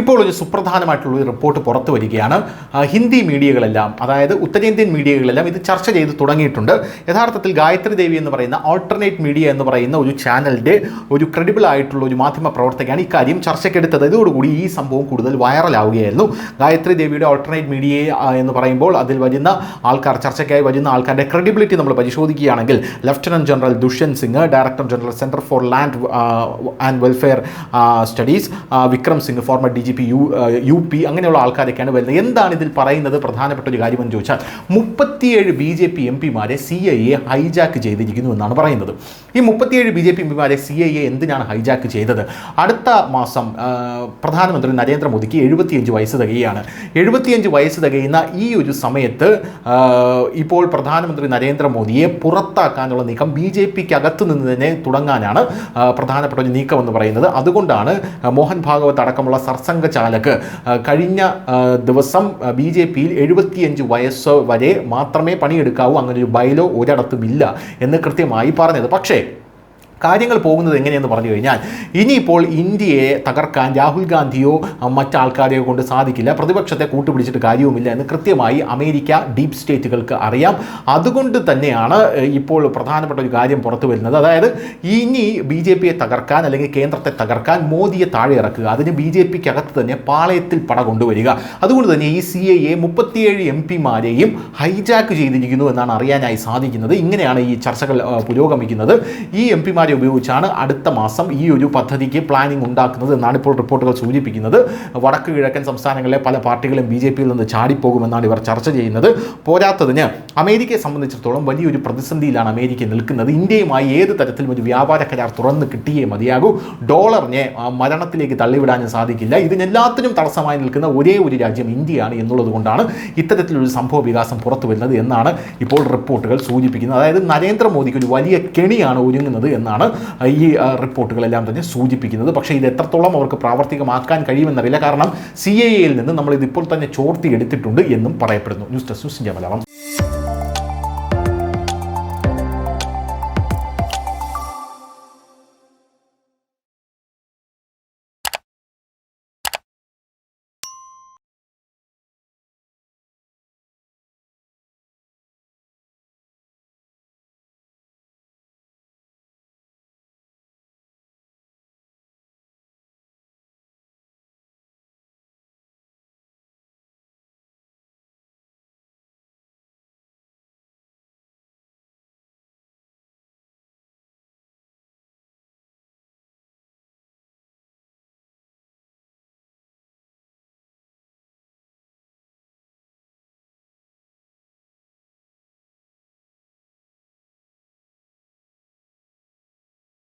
ഇപ്പോൾ ഒരു സുപ്രധാനമായിട്ടുള്ള ഒരു റിപ്പോർട്ട് പുറത്തു വരികയാണ്. ഹിന്ദി മീഡിയകളെല്ലാം അതായത് ഉത്തരേന്ത്യൻ മീഡിയകളെല്ലാം ഇത് ചർച്ച ചെയ്ത് തുടങ്ങിയിട്ടുണ്ട്. യഥാർത്ഥത്തിൽ ഗായത്രി ദേവി എന്ന് പറയുന്ന ഓൾട്ടർനേറ്റ് മീഡിയ എന്ന് പറയുന്ന ഒരു ചാനലിന്റെ ഒരു ക്രെഡിബിൾ ആയിട്ടുള്ള ഒരു മാധ്യമ പ്രവർത്തകയാണ് ഇക്കാര്യം ചർച്ചയ്ക്കെടുത്തത്. ഇതോടുകൂടി ഈ സംഭവം കൂടുതൽ വൈറലാവുകയായിരുന്നു. ഗായത്രി ദേവിയുടെ ഓൾട്ടർനേറ്റ് മീഡിയ എന്ന് പറയുമ്പോൾ അതിൽ വരുന്ന ആൾക്കാർ ചർച്ചയ്ക്കായി വരുന്ന ആൾക്കാരുടെ ക്രെഡിബിലിറ്റി നമ്മൾ പരിശോധിക്കുകയാണെങ്കിൽ lieutenant general Dushyant Singh director general centre for land and welfare studies Vikram Singh former D G P U U P അങ്ങനെയുള്ള ആൾക്കാരൊക്കെയാണ് വരുന്നത്. എന്താണ് ഇതിൽ പറയുന്നത്? പ്രധാനപ്പെട്ട ഒരു കാര്യമെന്ന് ചോദിച്ചാൽ മുപ്പത്തിയേഴ് ബി ജെ പി എം പിമാരെ സി ഐ എ ഹൈജാക്ക് ചെയ്തിരിക്കുന്നു എന്നാണ് പറയുന്നത്. ഈ മുപ്പത്തിയേഴ് ബി ജെ പി എം പിമാരെ സി ഐ എ എന്തിനാണ് ഹൈജാക്ക് ചെയ്തത്? അടുത്ത മാസം പ്രധാനമന്ത്രി നരേന്ദ്രമോദിക്ക് എഴുപത്തിയഞ്ച് വയസ്സ് തികയാണ് എഴുപത്തിയഞ്ച് വയസ്സ് തികയുന്ന ഈ ഒരു സമയത്ത് ഇപ്പോൾ പ്രധാനമന്ത്രി നരേന്ദ്രമോദിയെ പുറത്താക്കാനുള്ള നീക്കം ബി ജെ പിക്ക് അകത്ത് നിന്ന് തന്നെ തുടങ്ങാനാണ് പ്രധാനപ്പെട്ട ഒരു നീക്കം എന്ന് പറയുന്നത്. അതുകൊണ്ടാണ് മോഹൻ ഭാഗവത് അടക്കമുള്ള സർസംഘ ചാലക് കഴിഞ്ഞ ദിവസം ബി ജെ പിയിൽ എഴുപത്തിയഞ്ച് വയസ്സ് വരെ മാത്രമേ പണിയെടുക്കാവൂ അങ്ങനെ ഒരു ബൈലോ ഒരിടത്തുമില്ല എന്ന് കൃത്യമായി പറഞ്ഞത്. പക്ഷേ കാര്യങ്ങൾ പോകുന്നത് എങ്ങനെയെന്ന് പറഞ്ഞു കഴിഞ്ഞാൽ ഇനിയിപ്പോൾ ഇന്ത്യയെ തകർക്കാൻ രാഹുൽ ഗാന്ധിയോ മറ്റാൾക്കാരെയോ കൊണ്ട് സാധിക്കില്ല. പ്രതിപക്ഷത്തെ കൂട്ടുപിടിച്ചിട്ട് കാര്യവുമില്ല എന്ന് കൃത്യമായി അമേരിക്ക ഡീപ് സ്റ്റേറ്റുകൾക്ക് അറിയാം. അതുകൊണ്ട് തന്നെയാണ് ഇപ്പോൾ പ്രധാനപ്പെട്ട ഒരു കാര്യം പുറത്തു വരുന്നത്. അതായത് ഇനി ബി ജെ പിയെ തകർക്കാൻ അല്ലെങ്കിൽ കേന്ദ്രത്തെ തകർക്കാൻ മോദിയെ താഴെ ഇറക്കുക. അതിന് ബി ജെ പിക്ക് അകത്ത് തന്നെ പാളയത്തിൽ പട കൊണ്ടുവരിക. അതുകൊണ്ട് തന്നെ ഈ സി എ മുപ്പത്തിയേഴ് എം പിമാരെയും ഹൈജാക്ക് ചെയ്തിരിക്കുന്നു എന്നാണ് അറിയാനായി സാധിക്കുന്നത്. ഇങ്ങനെയാണ് ഈ ചർച്ചകൾ പുരോഗമിക്കുന്നത്. ഈ എം പിമാരെ ഉപയോഗിച്ചാണ് അടുത്ത മാസം ഈ ഒരു പദ്ധതിക്ക് പ്ലാനിംഗ് ഉണ്ടാക്കുന്നത് എന്നാണ് ഇപ്പോൾ റിപ്പോർട്ടുകൾ സൂചിപ്പിക്കുന്നത്. വടക്ക് കിഴക്കൻ സംസ്ഥാനങ്ങളിലെ പല പാർട്ടികളും ബി ജെ പിയിൽ നിന്ന് ചാടിപ്പോകുമെന്നാണ് ഇവർ ചർച്ച ചെയ്യുന്നത്. പോരാത്തതിന് അമേരിക്കയെ സംബന്ധിച്ചിടത്തോളം വലിയൊരു പ്രതിസന്ധിയിലാണ് അമേരിക്ക നിൽക്കുന്നത്. ഇന്ത്യയുമായി ഏത് തരത്തിലും ഒരു വ്യാപാര കരാർ തുറന്ന് കിട്ടിയേ മതിയാകൂ. ഡോളറിനെ മരണത്തിലേക്ക് തള്ളിവിടാനും സാധിക്കില്ല. ഇതിനെല്ലാത്തിനും തടസ്സമായി നിൽക്കുന്ന ഒരേ ഒരു രാജ്യം ഇന്ത്യയാണ് എന്നുള്ളതുകൊണ്ടാണ് ഇത്തരത്തിലൊരു സംഭവ വികാസം പുറത്തു വരുന്നത് എന്നാണ് ഇപ്പോൾ റിപ്പോർട്ടുകൾ സൂചിപ്പിക്കുന്നത്. അതായത് നരേന്ദ്രമോദിക്ക് ഒരു വലിയ കെണിയാണ് ഒരുങ്ങുന്നത് എന്നാണ് ഈ റിപ്പോർട്ടുകളെല്ലാം തന്നെ സൂചിപ്പിക്കുന്നത്. പക്ഷേ ഇത് എത്രത്തോളം അവർക്ക് പ്രാവർത്തികമാക്കാൻ കഴിയുമെന്നറിയില്ല. കാരണം സി എ എയിൽ നിന്ന് നമ്മൾ ഇതിപ്പോൾ തന്നെ ചോർത്തി എടുത്തിട്ടുണ്ട് എന്നും പറയപ്പെടുന്നു. ന്യൂസ് ഡെസ്ക് ന്യൂസിന്റെ മലയാളം.